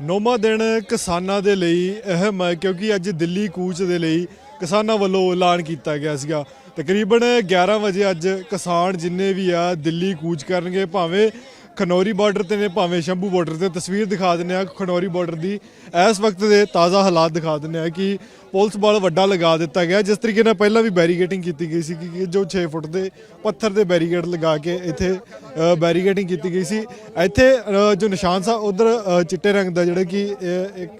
ਨੌਵਾਂ ਦਿਨ ਕਿਸਾਨਾਂ ਦੇ ਲਈ ਅਹਿਮ ਹੈ, ਕਿਉਂਕਿ ਅੱਜ ਦਿੱਲੀ ਕੂਚ ਦੇ ਲਈ ਕਿਸਾਨਾਂ ਵੱਲੋਂ ਐਲਾਨ ਕੀਤਾ ਗਿਆ ਸੀਗਾ। ਤਕਰੀਬਨ 11 ਵਜੇ ਅੱਜ ਕਿਸਾਨ ਜਿੰਨੇ ਵੀ ਆ ਦਿੱਲੀ ਕੂਚ ਕਰਨਗੇ, ਭਾਵੇਂ ਖਨੌਰੀ ਬਾਰਡਰ ਤੇ ਨੇ, ਭਾਵੇਂ ਸ਼ੰਭੂ ਬਾਰਡਰ ਤੇ, ਤਸਵੀਰ ਦਿਖਾ ਦਿੰਨੇ ਆ ਖਨੌਰੀ ਬਾਰਡਰ ਦੀ ਇਸ ਵਕਤ ਦੇ ਤਾਜ਼ਾ ਹਾਲਾਤ ਦਿਖਾ ਦਿੰਨੇ ਆ ਕਿ ਪੁਲਿਸ ਬਲ ਵੱਡਾ ਲਗਾ ਦਿੱਤਾ ਗਿਆ। ਜਿਸ ਤਰੀਕੇ ਨਾਲ ਪਹਿਲਾਂ ਵੀ ਬੈਰੀਕੇਟਿੰਗ ਕੀਤੀ ਗਈ ਸੀ ਕਿ ਜੋ 6 ਫੁੱਟ ਦੇ ਪੱਥਰ ਦੇ ਬੈਰੀਗੇਡ ਲਗਾ ਕੇ ਇੱਥੇ ਬੈਰੀਕੇਟਿੰਗ ਕੀਤੀ ਗਈ ਸੀ। ਇੱਥੇ ਜੋ ਨਿਸ਼ਾਨ ਸਾ, ਉਧਰ ਚਿੱਟੇ ਰੰਗ ਦਾ ਜਿਹੜਾ ਕਿ ਇੱਕ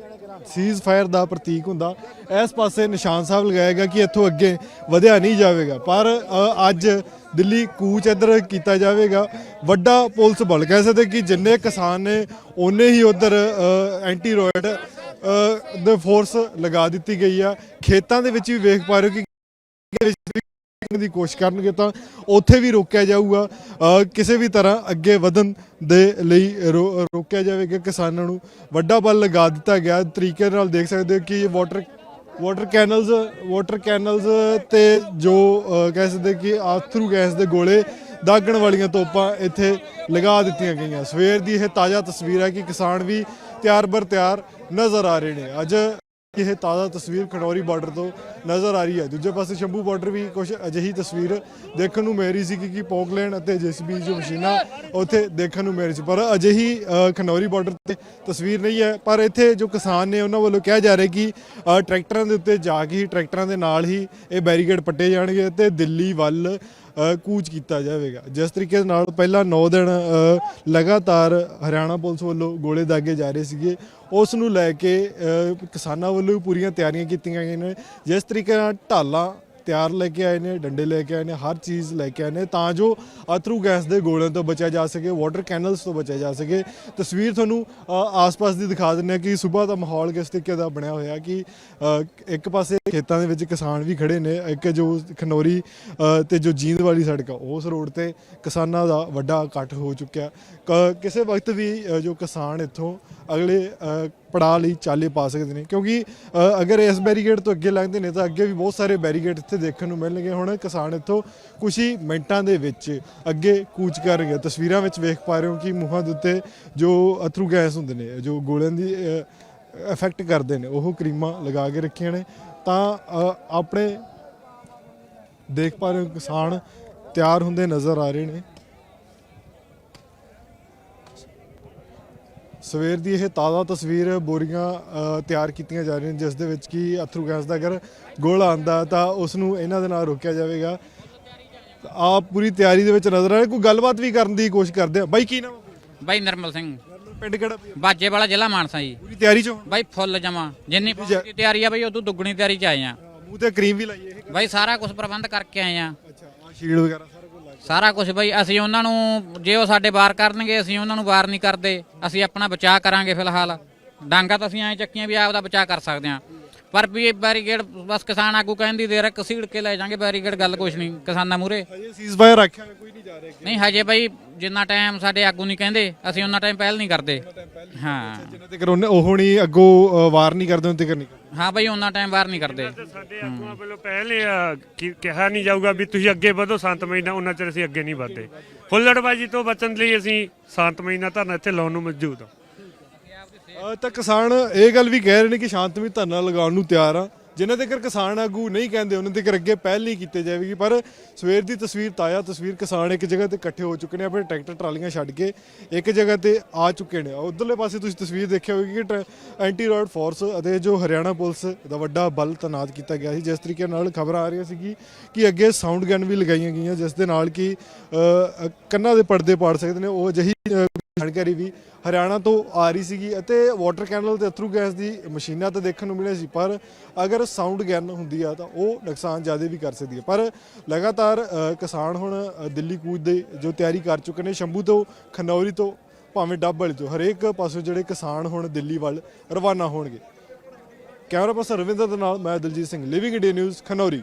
ਸੀਜ਼ ਫਾਇਰ ਦਾ ਪ੍ਰਤੀਕ ਹੁੰਦਾ। ਇਸ ਪਾਸੇ ਨਿਸ਼ਾਨ ਸਾਹਿਬ ਲਗਾਏਗਾ ਕਿ ਇੱਥੋਂ ਅੱਗੇ ਵਧਿਆ ਨਹੀਂ ਜਾਵੇਗਾ। ਪਰ ਅੱਜ ਦਿੱਲੀ ਕੂਚ ਇੱਧਰ ਕੀਤਾ ਜਾਵੇਗਾ। ਵੱਡਾ ਪੁਲਿਸ ਬਲ ਕਹਿ ਸਕਦੇ ਕਿ ਜਿੰਨੇ ਕਿਸਾਨ ਨੇ ਉਹਨੇ ਹੀ ਉਧਰ ਐਂਟੀ ਰੋਇਡ ਦੇ ਫੋਰਸ ਲਗਾ ਦਿੱਤੀ ਗਈ ਆ। ਖੇਤਾਂ ਦੇ ਵਿੱਚ ਵੀ ਵੇਖ ਪਾ ਰਹੇ ਹੋ ਕਿ ਦੀ ਕੋਸ਼ਿਸ਼ ਕਰਨਗੇ ਤਾਂ ਉੱਥੇ ਵੀ ਰੋਕਿਆ ਜਾਊਗਾ। ਕਿਸੇ ਵੀ ਤਰ੍ਹਾਂ ਅੱਗੇ ਵਧਣ ਦੇ ਲਈ ਰੋਕਿਆ ਜਾਵੇਗਾ। ਕਿਸਾਨਾਂ ਨੂੰ ਵੱਡਾ ਬਲ ਲਗਾ ਦਿੱਤਾ ਗਿਆ। ਤਰੀਕੇ ਨਾਲ ਦੇਖ ਸਕਦੇ ਹੋ ਕਿ water water canals water canals ਤੇ ਜੋ ਕਹਿ ਸਕਦੇ ਕਿ ਆਥਰੂ ਗੈਸ ਦੇ ਗੋਲੇ ਦਾਗਣ ਵਾਲੀਆਂ ਤੋਪਾਂ ਇੱਥੇ ਲਗਾ ਦਿੱਤੀਆਂ ਗਈਆਂ। ਸਵੇਰ ਦੀ ਇਹ ਤਾਜ਼ਾ ਤਸਵੀਰ ਹੈ ਕਿ ਕਿਸਾਨ ਵੀ ਤਿਆਰ ਬਰ ਤਿਆਰ ਨਜ਼ਰ ਆ ਰਹੇ ਨੇ। ਅੱਜ ਇਹ ਤਾਜ਼ਾ ਤਸਵੀਰ ਖਨੌਰੀ ਬਾਰਡਰ ਤੋਂ ਨਜ਼ਰ ਆ ਰਹੀ ਹੈ। ਦੂਜੇ ਪਾਸੇ ਸ਼ੰਭੂ ਬਾਰਡਰ ਵੀ ਕੁਝ ਅਜਿਹੀ ਤਸਵੀਰ ਦੇਖਣ ਨੂੰ ਮਿਲ ਰਹੀ ਸੀ ਕਿ ਪੌਂਕਲੈਂਡ ਅਤੇ ਜੇਸੀਬੀ ਜੋ ਮਸ਼ੀਨਾਂ ਉੱਥੇ ਦੇਖਣ ਨੂੰ ਮਿਲ ਰਹੀ ਸੀ। ਪਰ ਅਜਿਹੀ ਖਨੌਰੀ ਬਾਰਡਰ ਤੇ ਤਸਵੀਰ ਨਹੀਂ ਹੈ। ਪਰ ਇੱਥੇ ਜੋ ਕਿਸਾਨ ਨੇ ਉਹਨਾਂ ਵੱਲੋਂ ਕਿਹਾ ਜਾ ਰਿਹਾ ਕਿ ਟਰੈਕਟਰਾਂ ਦੇ ਉੱਤੇ ਜਾ ਕੇ ਹੀ, ਟਰੈਕਟਰਾਂ ਦੇ ਨਾਲ ਹੀ ਇਹ ਬੈਰੀਕੇਡ ਪੱਟੇ ਜਾਣਗੇ ਤੇ ਦਿੱਲੀ ਵੱਲ ਕੂਚ ਕੀਤਾ ਜਾਵੇਗਾ। ਜਿਸ ਤਰੀਕੇ ਦੇ ਨਾਲ ਪਹਿਲਾਂ 9 ਦਿਨ ਅ, ਲਗਾਤਾਰ ਹਰਿਆਣਾ ਪੁਲਿਸ ਵੱਲੋਂ ਗੋਲੇ ਦਾਗੇ ਜਾ ਰਹੇ ਸੀਗੇ ਉਸ ਨੂੰ ਲੈ ਕੇ ਅ, ਕਿਸਾਨਾਂ ਵੱਲੋਂ ਵੀ ਪੂਰੀਆਂ ਤਿਆਰੀਆਂ ਕੀਤੀਆਂ ਗਈਆਂ ਨੇ। ਜਿਸ ਤਰੀਕੇ ਨਾਲ ਢਾਲਾਂ ਤਿਆਰ ਲੈ ਕੇ ਆਏ ਨੇ ਡੰਡੇ ਲੈ ਕੇ ਆਏ ਨੇ ਹਰ ਚੀਜ਼ ਲੈ ਕੇ ਆਏ ਨੇ ਤਾਂ ਜੋ ਅਥਰੂ ਗੈਸ ਦੇ ਗੋਲਿਆਂ ਤੋਂ ਬਚਿਆ ਜਾ ਸਕੇ ਵਾਟਰ ਕੈਨਲਸ ਤੋਂ ਬਚਿਆ ਜਾ ਸਕੇ। ਤਸਵੀਰ ਤੁਹਾਨੂੰ ਆਸ-ਪਾਸ ਦੀ ਦਿਖਾ ਦਿੰਦੇ ਆ ਕਿ ਸਵੇਰ ਦਾ ਮਾਹੌਲ ਕਿਸ ਤਰੀਕੇ ਦਾ ਬਣਿਆ ਹੋਇਆ ਕਿ ਇੱਕ ਪਾਸੇ ਖੇਤਾਂ ਦੇ ਵਿੱਚ ਕਿਸਾਨ ਵੀ ਖੜੇ ਨੇ ਇੱਕ ਜੋ ਖਨੌਰੀ ਅ, ਤੇ ਜੋ ਜੀਂਦ ਵਾਲੀ ਸੜਕ ਆ ਉਸ ਰੋਡ ਤੇ ਕਿਸਾਨਾਂ ਦਾ ਵੱਡਾ ਇਕੱਠ ਹੋ ਚੁੱਕਿਆ। ਕ- ਕਿਸੇ ਵਕਤ ਵੀ ਜੋ ਕਿਸਾਨ ਇੱਥੋਂ ਅਗਲੇ ਅ, ਪੜਾਅ ਲਈ ਚਾਲੇ ਪਾ ਸਕਦੇ ਨੇ। ਕਿਉਂਕਿ ਅਗਰ ਇਸ ਬੈਰੀਗੇਡ ਤੋਂ ਅੱਗੇ ਲੰਘਦੇ ਨੇ ਤਾਂ ਅੱਗੇ ਵੀ ਬਹੁਤ ਸਾਰੇ ਬੈਰੀਗੇਡ ਇੱਥੇ ਦੇਖਣ ਨੂੰ ਮਿਲਣਗੇ। ਹੁਣ ਕਿਸਾਨ ਇੱਥੋਂ ਕੁਝ ਹੀ ਮਿੰਟਾਂ ਦੇ ਵਿੱਚ ਅੱਗੇ ਕੂਚ ਕਰਨਗੇ। ਤਸਵੀਰਾਂ ਵਿੱਚ ਵੇਖ ਪਾ ਰਹੇ ਹੋ ਕਿ ਮੂੰਹਾਂ ਦੇ ਉੱਤੇ ਜੋ ਅਥਰੂ ਗੈਸ ਹੁੰਦੇ ਨੇ ਜੋ ਗੋਲਿਆਂ ਦੀ ਇਫੈਕਟ ਕਰਦੇ ਨੇ ਉਹ ਕਰੀਮਾਂ ਲਗਾ ਕੇ ਰੱਖੀਆਂ ਨੇ। ਤਾਂ ਆਪਣੇ ਦੇਖ ਪਾ ਰਹੇ ਹੋ ਕਿਸਾਨ ਤਿਆਰ ਹੁੰਦੇ ਨਜ਼ਰ ਆ ਰਹੇ ਨੇ। ਸਵੇਰ ਦੀ ਇਹ ਤਾਜ਼ਾ ਤਸਵੀਰ ਬੋਰੀਆਂ ਤਿਆਰ ਕੀਤੀਆਂ ਜਾ ਰਹੀਆਂ ਜਿਸ ਦੇ ਵਿੱਚ ਕਿ ਅਥਰੂ ਗੈਸ ਦਾ ਅਗਰ ਗੋਲਾ ਆਂਦਾ ਤਾਂ ਉਸ ਨੂੰ ਇਹਨਾਂ ਦੇ ਨਾਲ ਰੋਕਿਆ ਜਾਵੇਗਾ। ਆ ਪੂਰੀ ਤਿਆਰੀ ਦੇ ਵਿੱਚ ਨਜ਼ਰ ਆ ਰਿਹਾ ਕੋਈ ਗੱਲਬਾਤ ਵੀ ਕਰਨ ਦੀ ਕੋਸ਼ਿਸ਼ ਕਰਦੇ ਆ ਬਾਈ ਕੀ ਨਾਮ? ਬਾਈ ਨਰਮਲ ਸਿੰਘ। ਪਿੰਡ ਕਿਹੜਾ? ਬਾਜੇ ਵਾਲਾ ਜ਼ਿਲ੍ਹਾ ਮਾਨਸਾ ਜੀ। ਪੂਰੀ ਤਿਆਰੀ ਚ? ਬਾਈ ਫੁੱਲ ਜਮਾ। ਜਿੰਨੀ ਦੀ ਤਿਆਰੀ ਆ ਬਾਈ ਉਦੋਂ ਦੁੱਗਣੀ ਤਿਆਰੀ ਚ ਆਏ ਆ। ਮੂੰਹ ਤੇ ਕਰੀਮ ਵੀ ਲਾਈ ਇਹ? ਬਾਈ ਸਾਰਾ ਕੁਝ ਪ੍ਰਬੰਧ ਕਰਕੇ ਆਏ ਆ। ਅੱਛਾ ਸ਼ੀਲਡ ਵਗੈਰਾ ਸਾਰਾ ਕੁਝ ਬਾਈ ਅਸੀਂ ਉਹਨਾਂ ਨੂੰ ਜੇ ਉਹ ਸਾਡੇ ਵਾਰ ਕਰਨਗੇ ਅਸੀਂ ਉਹਨਾਂ ਨੂੰ ਵਾਰ ਨਹੀਂ ਕਰਦੇ। ਅਸੀਂ ਆਪਣਾ ਬਚਾਅ ਕਰਾਂਗੇ ਫਿਲਹਾਲ। ਡਾਂਗਾ ਤਾਂ ਅਸੀਂ ਐ ਚੱਕੀਆਂ ਵੀ ਆਪ ਦਾ ਬਚਾਅ ਕਰ ਸਕਦੇ ਆ ਪਰ ਵੀ ਇਹ ਬੈਰੀਗੇਡ ਬਸ ਕਿਸਾਨ ਆਗੂ ਕਹਿੰਦੀ ਦੇਰ ਹੈ ਕਸੀੜ ਕੇ ਲੈ ਜਾਾਂਗੇ ਬੈਰੀਗੇਡ ਗੱਲ ਕੁਛ ਨਹੀਂ ਕਿਸਾਨਾਂ ਮੂਰੇ ਹਜੇ ਸੀਜ਼ਫਾਇਰ ਰੱਖਿਆ ਕੋਈ ਨਹੀਂ ਜਾ ਰਿਹਾ ਨਹੀਂ ਹਜੇ ਬਾਈ ਜਿੰਨਾ ਟਾਈਮ ਸਾਡੇ ਆਗੂ ਨਹੀਂ ਕਹਿੰਦੇ ਅਸੀਂ ਉਹਨਾਂ ਟਾਈਮ ਪਹਿਲ ਨਹੀਂ ਕਰਦੇ। ਹਾਂ। ਜਿੰਨਾ ਤੱਕ ਉਹ ਨਹੀਂ ਅੱਗੋਂ ਵਾਰ ਨਹੀਂ ਕਰਦੇ ਉਹਨਾਂ ਤੇ ਕਰਨੀ ਹਾਂ ਬਾਈ ਉਹਨਾਂ ਟਾਈਮ ਵਾਰ ਨਹੀਂ ਕਰਦੇ। ਸਾਡੇ ਆਗੂਆਂ ਵੱਲੋਂ ਪਹਿਲੇ ਕਿਹਾ ਨਹੀਂ ਜਾਊਗਾ ਵੀ ਤੁਸੀਂ ਅੱਗੇ ਵਧੋ ਸ਼ਾਂਤਮਈ ਨਾਲ ਉਹਨਾਂ ਚਿਰ ਅਸੀਂ ਅੱਗੇ ਨਹੀਂ ਵਧਦੇ। ਹੁੱਲੜਬਾਜੀ ਤੋਂ ਬਚਣ ਲਈ ਅਸੀਂ ਸ਼ਾਂਤਮਈ ਨਾਲ ਧਰਨਾ ਇੱਥੇ ਲਾਉਣ ਨੂੰ ਮੌਜੂਦ ਹਾਂ। ਅ, ਤਾਂ ਕਿਸਾਨ ਇਹ ਗੱਲ ਵੀ ਕਹਿ ਰਹੇ ਨੇ ਕਿ ਸ਼ਾਂਤਮਈ ਧਰਨਾ ਲਗਾਉਣ ਨੂੰ ਤਿਆਰ ਆ। ਜਿਨ੍ਹਾਂ ਤੱਕ ਕਿਸਾਨ ਆਗੂ ਨਹੀਂ ਕਹਿੰਦੇ, ਉਹਨਾਂ ਤੱਕ ਅੱਗੇ ਪਹਿਲ ਨਹੀਂ ਕੀਤੀ ਜਾਵੇਗੀ। ਪਰ ਸਵੇਰ ਦੀ ਤਸਵੀਰ ਤਾਜ਼ਾ ਤਸਵੀਰ ਕਿਸਾਨ ਇੱਕ ਜਗ੍ਹਾ ਤੇ ਇਕੱਠੇ ਹੋ ਚੁੱਕੇ ਨੇ, ਆਪਣੇ ਟਰੈਕਟਰ ਟਰਾਲੀਆਂ ਛੱਡ ਕੇ ਇੱਕ ਜਗ੍ਹਾ ਤੇ ਆ ਚੁੱਕੇ ਨੇ। ਉਧਰਲੇ ਪਾਸੇ ਤੁਸੀਂ ਤਸਵੀਰ ਦੇਖਿਆ ਹੋਵੇਗੀ ਕਿ ਟ- ਐਂਟੀ ਰੋਡ ਫੋਰਸ ਅਤੇ ਜੋ ਹਰਿਆਣਾ ਪੁਲਿਸ ਦਾ ਵੱਡਾ ਬਲ ਤੈਨਾਤ ਕੀਤਾ ਗਿਆ ਸੀ, ਜਿਸ ਤਰੀਕੇ ਨਾਲ ਖਬਰਾਂ ਆ ਰਹੀਆਂ ਸੀ ਕਿ ਅੱਗੇ ਸਾਊਂਡ ਗਨ ਵੀ ਲਗਾਈਆਂ ਗਈਆਂ, ਜਿਸ ਦੇ ਨਾਲ ਕਿ ਕੰਨਾਂ ਦੇ ਪਰਦੇ ਪਾੜ ਸਕਦੇ ਨੇ। ਉਹ ਅਜਿਹੀ ਜਾਣਕਾਰੀ ਵੀ ਹਰਿਆਣਾ ਤੋਂ ਆ ਰਹੀ ਸੀਗੀ ਅਤੇ ਵਾਟਰ ਕੈਨਲ ਤੇ ਅਥਰੂ ਗੈਸ ਦੀ ਮਸ਼ੀਨਾਂ ਤਾਂ ਦੇਖਣ ਨੂੰ ਮਿਲੀਆਂ ਸੀ, ਪਰ ਅਗਰ ਸਾਊਂਡ ਗੈਨ ਹੁੰਦੀ ਆ ਤਾਂ ਉਹ ਨੁਕਸਾਨ ਜ਼ਿਆਦਾ ਵੀ ਕਰ ਸਕਦੀ ਹੈ ਪਰ ਲਗਾਤਾਰ ਕਿਸਾਨ ਹੁਣ ਦਿੱਲੀ ਕੂਚ ਦੇ ਜੋ ਤਿਆਰੀ ਕਰ ਚੁੱਕੇ ਨੇ, ਸ਼ੰਭੂ ਤੋਂ, ਖਨੌਰੀ ਤੋਂ, ਭਾਵੇਂ ਡੱਬ ਵਾਲੀ ਤੋਂ, ਹਰੇਕ ਪਾਸੋਂ ਜਿਹੜੇ ਕਿਸਾਨ ਹੁਣ ਦਿੱਲੀ ਵੱਲ ਰਵਾਨਾ ਹੋਣਗੇ। ਕੈਮਰਾ ਪਰਸਨ ਰਵਿੰਦਰ ਦੇ ਨਾਲ, ਮੈਂ Daljeet Singh living India news Khanauri.